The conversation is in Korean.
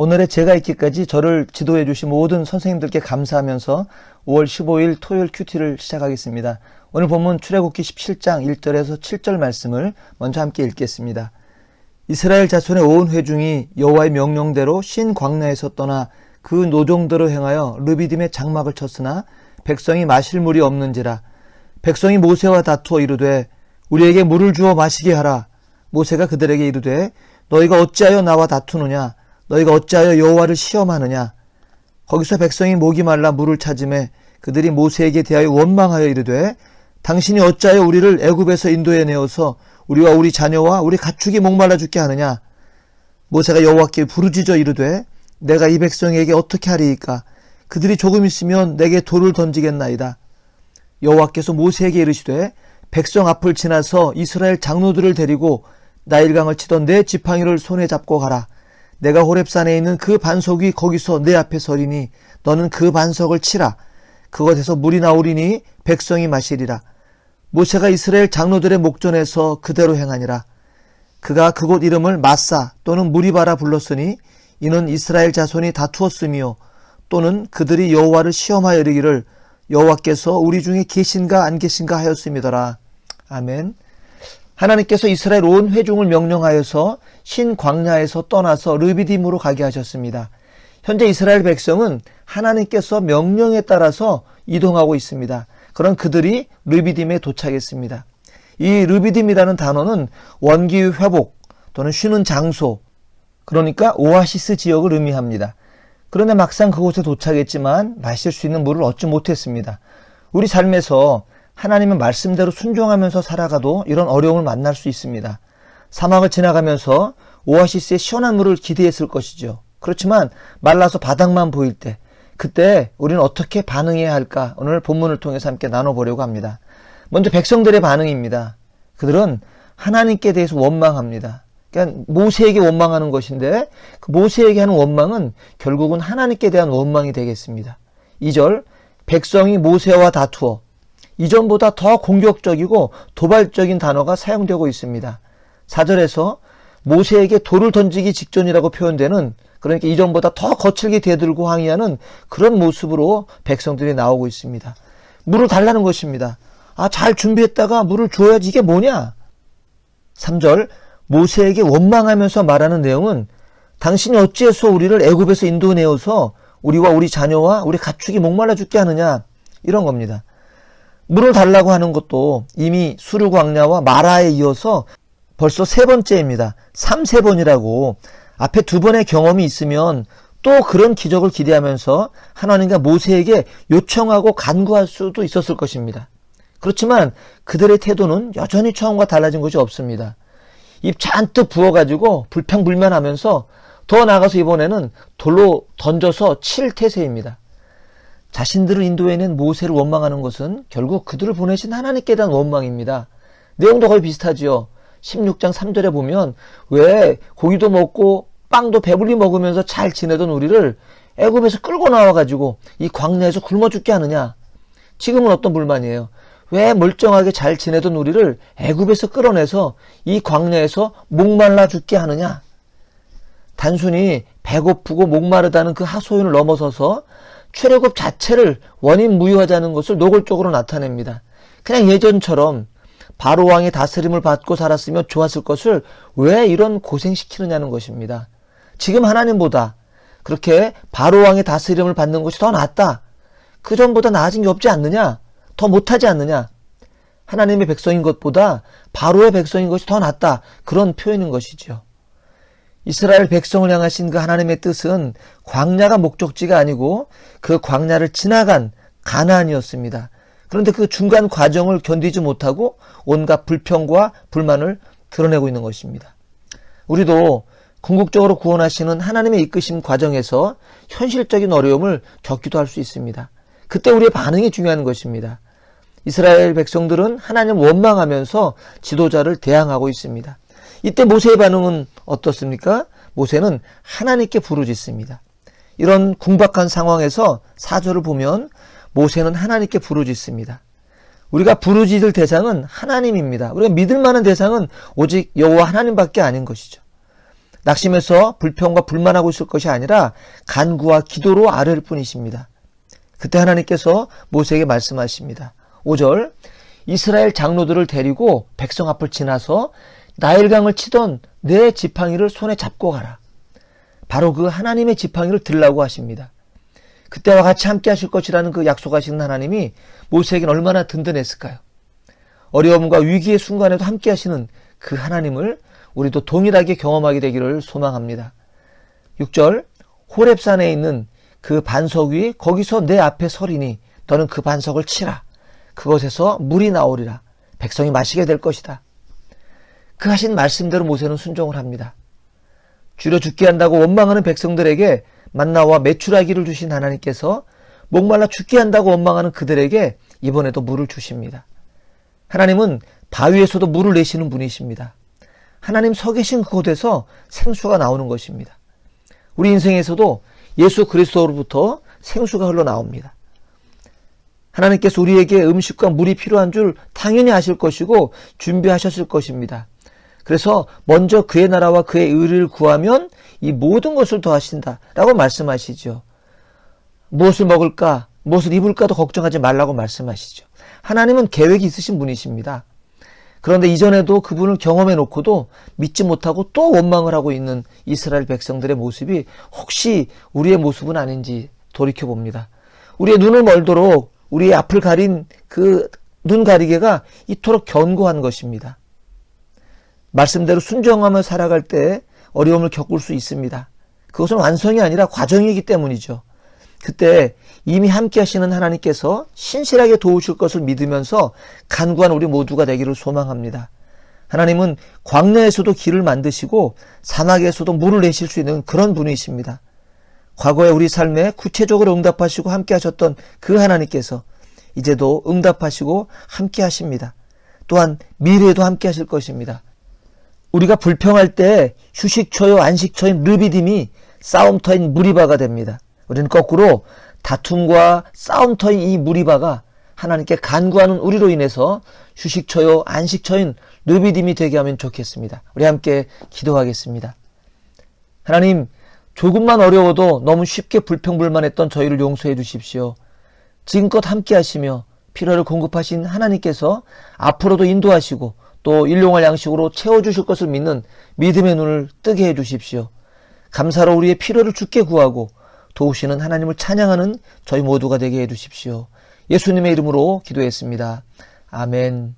오늘의 제가 있기까지 저를 지도해 주신 모든 선생님들께 감사하면서 5월 15일 토요일 큐티를 시작하겠습니다. 오늘 본문 출애굽기 17장 1절에서 7절 말씀을 먼저 함께 읽겠습니다. 이스라엘 자손의 온 회중이 여호와의 명령대로 신 광야에서 떠나 그 노종대로 행하여 르비딤의 장막을 쳤으나 백성이 마실 물이 없는지라 백성이 모세와 다투어 이르되 우리에게 물을 주어 마시게 하라 모세가 그들에게 이르되 너희가 어찌하여 나와 다투느냐 너희가 어찌하여 여호와를 시험하느냐? 거기서 백성이 목이 말라 물을 찾음에 그들이 모세에게 대하여 원망하여 이르되 당신이 어찌하여 우리를 애굽에서 인도해 내어서 우리와 우리 자녀와 우리 가축이 목말라 죽게 하느냐? 모세가 여호와께 부르짖어 이르되 내가 이 백성에게 어떻게 하리이까? 그들이 조금 있으면 내게 돌을 던지겠나이다. 여호와께서 모세에게 이르시되 백성 앞을 지나서 이스라엘 장로들을 데리고 나일강을 치던 내 지팡이를 손에 잡고 가라 내가 호렙산에 있는 그 반석이 거기서 내 앞에 서리니 너는 그 반석을 치라. 그것에서 물이 나오리니 백성이 마시리라. 모세가 이스라엘 장로들의 목전에서 그대로 행하니라. 그가 그곳 이름을 마사 또는 무리바라 불렀으니 이는 이스라엘 자손이 다투었으며 또는 그들이 여호와를 시험하여 이르기를 여호와께서 우리 중에 계신가 안 계신가 하였음이더라. 아멘 하나님께서 이스라엘 온 회중을 명령하여서 신 광야에서 떠나서 르비딤으로 가게 하셨습니다. 현재 이스라엘 백성은 하나님께서 명령에 따라서 이동하고 있습니다. 그런 그들이 르비딤에 도착했습니다. 이 르비딤이라는 단어는 원기 회복 또는 쉬는 장소 그러니까 오아시스 지역을 의미합니다. 그런데 막상 그곳에 도착했지만 마실 수 있는 물을 얻지 못했습니다. 우리 삶에서 하나님의 말씀대로 순종하면서 살아가도 이런 어려움을 만날 수 있습니다. 사막을 지나가면서 오아시스의 시원한 물을 기대했을 것이죠. 그렇지만 말라서 바닥만 보일 때 그때 우리는 어떻게 반응해야 할까 오늘 본문을 통해서 함께 나눠보려고 합니다. 먼저 백성들의 반응입니다. 그들은 하나님께 대해서 원망합니다. 그러니까 모세에게 원망하는 것인데 그 모세에게 하는 원망은 결국은 하나님께 대한 원망이 되겠습니다. 2절 백성이 모세와 다투어 이전보다 더 공격적이고 도발적인 단어가 사용되고 있습니다. 4절에서 모세에게 돌을 던지기 직전이라고 표현되는 그러니까 이전보다 더 거칠게 대들고 항의하는 그런 모습으로 백성들이 나오고 있습니다. 물을 달라는 것입니다. 아, 잘 준비했다가 물을 줘야지 이게 뭐냐? 3절 모세에게 원망하면서 말하는 내용은 당신이 어찌해서 우리를 애굽에서 인도내어서 우리와 우리 자녀와 우리 가축이 목말라 죽게 하느냐 이런 겁니다. 물을 달라고 하는 것도 이미 수르 광야와 마라에 이어서 벌써 세 번째입니다. 3, 세 번이라고 앞에 두 번의 경험이 있으면 또 그런 기적을 기대하면서 하나님과 모세에게 요청하고 간구할 수도 있었을 것입니다. 그렇지만 그들의 태도는 여전히 처음과 달라진 것이 없습니다. 입 잔뜩 부어가지고 불평불만하면서 더 나가서 이번에는 돌로 던져서 칠 태세입니다. 자신들을 인도해낸 모세를 원망하는 것은 결국 그들을 보내신 하나님께 대한 원망입니다. 내용도 거의 비슷하지요. 16장 3절에 보면 왜 고기도 먹고 빵도 배불리 먹으면서 잘 지내던 우리를 애굽에서 끌고 나와가지고 이 광야에서 굶어 죽게 하느냐? 지금은 어떤 불만이에요? 왜 멀쩡하게 잘 지내던 우리를 애굽에서 끌어내서 이 광야에서 목말라 죽게 하느냐? 단순히 배고프고 목마르다는 그 하소연을 넘어서서 출애굽 자체를 원인 무효하자는 것을 노골적으로 나타냅니다. 그냥 예전처럼 바로 왕의 다스림을 받고 살았으면 좋았을 것을 왜 이런 고생시키느냐는 것입니다. 지금 하나님보다 그렇게 바로 왕의 다스림을 받는 것이 더 낫다. 그 전보다 나아진 게 없지 않느냐? 더 못하지 않느냐? 하나님의 백성인 것보다 바로의 백성인 것이 더 낫다. 그런 표현인 것이죠. 이스라엘 백성을 향하신 그 하나님의 뜻은 광야가 목적지가 아니고 그 광야를 지나간 가나안이었습니다. 그런데 그 중간 과정을 견디지 못하고 온갖 불평과 불만을 드러내고 있는 것입니다. 우리도 궁극적으로 구원하시는 하나님의 이끄심 과정에서 현실적인 어려움을 겪기도 할 수 있습니다. 그때 우리의 반응이 중요한 것입니다. 이스라엘 백성들은 하나님 원망하면서 지도자를 대항하고 있습니다. 이때 모세의 반응은 어떻습니까? 모세는 하나님께 부르짖습니다. 이런 궁박한 상황에서 사절을 보면 모세는 하나님께 부르짖습니다. 우리가 부르짖을 대상은 하나님입니다. 우리가 믿을 만한 대상은 오직 여호와 하나님밖에 아닌 것이죠. 낙심해서 불평과 불만하고 있을 것이 아니라 간구와 기도로 아뢰을 뿐이십니다. 그때 하나님께서 모세에게 말씀하십니다. 5절 이스라엘 장로들을 데리고 백성 앞을 지나서 나일강을 치던 내 지팡이를 손에 잡고 가라. 바로 그 하나님의 지팡이를 들라고 하십니다. 그때와 같이 함께 하실 것이라는 그 약속하시는 하나님이 모세에게는 얼마나 든든했을까요? 어려움과 위기의 순간에도 함께 하시는 그 하나님을 우리도 동일하게 경험하게 되기를 소망합니다. 6절 호랩산에 있는 그 반석 위 거기서 내 앞에 서리니 너는 그 반석을 치라. 그것에서 물이 나오리라. 백성이 마시게 될 것이다. 그 하신 말씀대로 모세는 순종을 합니다. 줄여 죽게 한다고 원망하는 백성들에게 만나와 메추라기를 주신 하나님께서 목말라 죽게 한다고 원망하는 그들에게 이번에도 물을 주십니다. 하나님은 바위에서도 물을 내시는 분이십니다. 하나님 서 계신 그곳에서 생수가 나오는 것입니다. 우리 인생에서도 예수 그리스도로부터 생수가 흘러나옵니다. 하나님께서 우리에게 음식과 물이 필요한 줄 당연히 아실 것이고 준비하셨을 것입니다. 그래서 먼저 그의 나라와 그의 의를 구하면 이 모든 것을 더하신다 라고 말씀하시죠. 무엇을 먹을까, 무엇을 입을까도 걱정하지 말라고 말씀하시죠. 하나님은 계획이 있으신 분이십니다. 그런데 이전에도 그분을 경험해 놓고도 믿지 못하고 또 원망을 하고 있는 이스라엘 백성들의 모습이 혹시 우리의 모습은 아닌지 돌이켜 봅니다. 우리의 눈을 멀도록 우리의 앞을 가린 그 눈 가리개가 이토록 견고한 것입니다. 말씀대로 순종하며 살아갈 때 어려움을 겪을 수 있습니다. 그것은 완성이 아니라 과정이기 때문이죠. 그때 이미 함께 하시는 하나님께서 신실하게 도우실 것을 믿으면서 간구한 우리 모두가 되기를 소망합니다. 하나님은 광야에서도 길을 만드시고 사막에서도 물을 내실 수 있는 그런 분이십니다. 과거에 우리 삶에 구체적으로 응답하시고 함께 하셨던 그 하나님께서 이제도 응답하시고 함께 하십니다. 또한 미래에도 함께 하실 것입니다. 우리가 불평할 때 휴식처요 안식처인 르비딤이 싸움터인 무리바가 됩니다. 우리는 거꾸로 다툼과 싸움터인 이 무리바가 하나님께 간구하는 우리로 인해서 휴식처요 안식처인 르비딤이 되게 하면 좋겠습니다. 우리 함께 기도하겠습니다. 하나님 조금만 어려워도 너무 쉽게 불평불만했던 저희를 용서해 주십시오. 지금껏 함께 하시며 필요를 공급하신 하나님께서 앞으로도 인도하시고 또 일용할 양식으로 채워주실 것을 믿는 믿음의 눈을 뜨게 해 주십시오. 감사로 우리의 필요를 주께 구하고 도우시는 하나님을 찬양하는 저희 모두가 되게 해 주십시오. 예수님의 이름으로 기도했습니다. 아멘.